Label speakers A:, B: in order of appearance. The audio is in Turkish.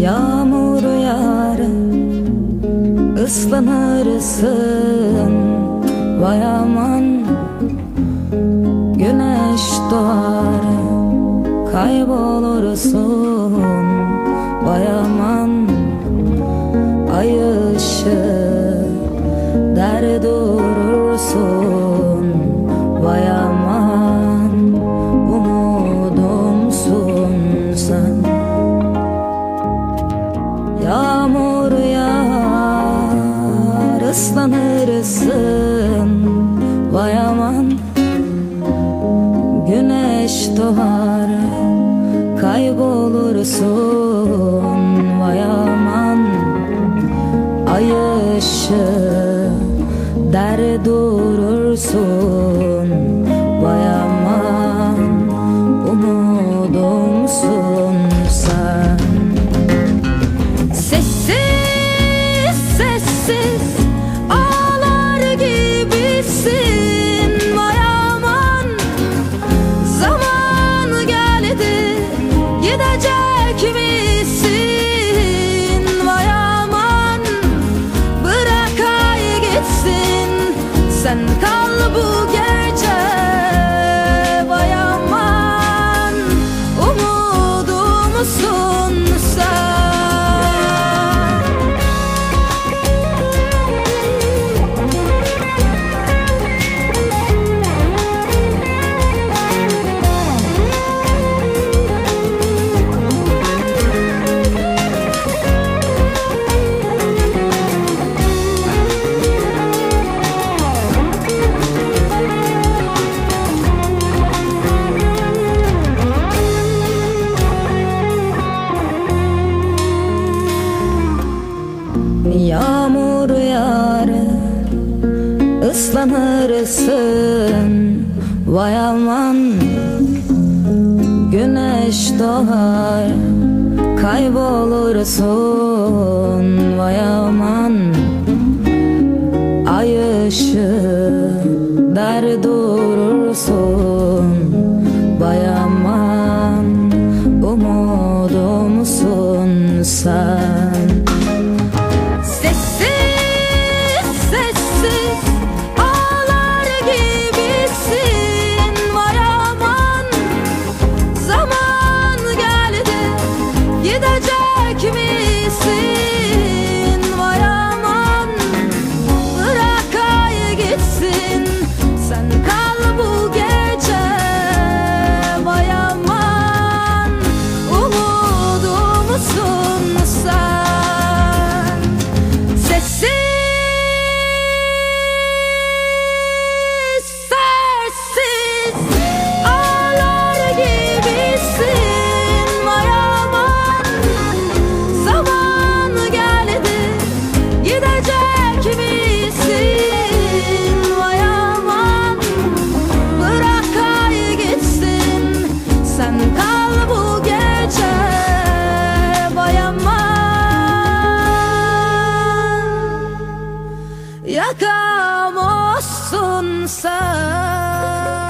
A: Yağmur yarın ıslanırsın Vay aman güneş doğar kaybolursun ıslanırsın Vay aman. Güneş doğar Kaybolursun. Vay aman. Ay ışığı Der durursun. sanırsın Vay aman. Güneş doğar Kaybolursun Vay aman. Ay ışığı Der durursun Vay aman Umudumsun sen. intikam olsun sana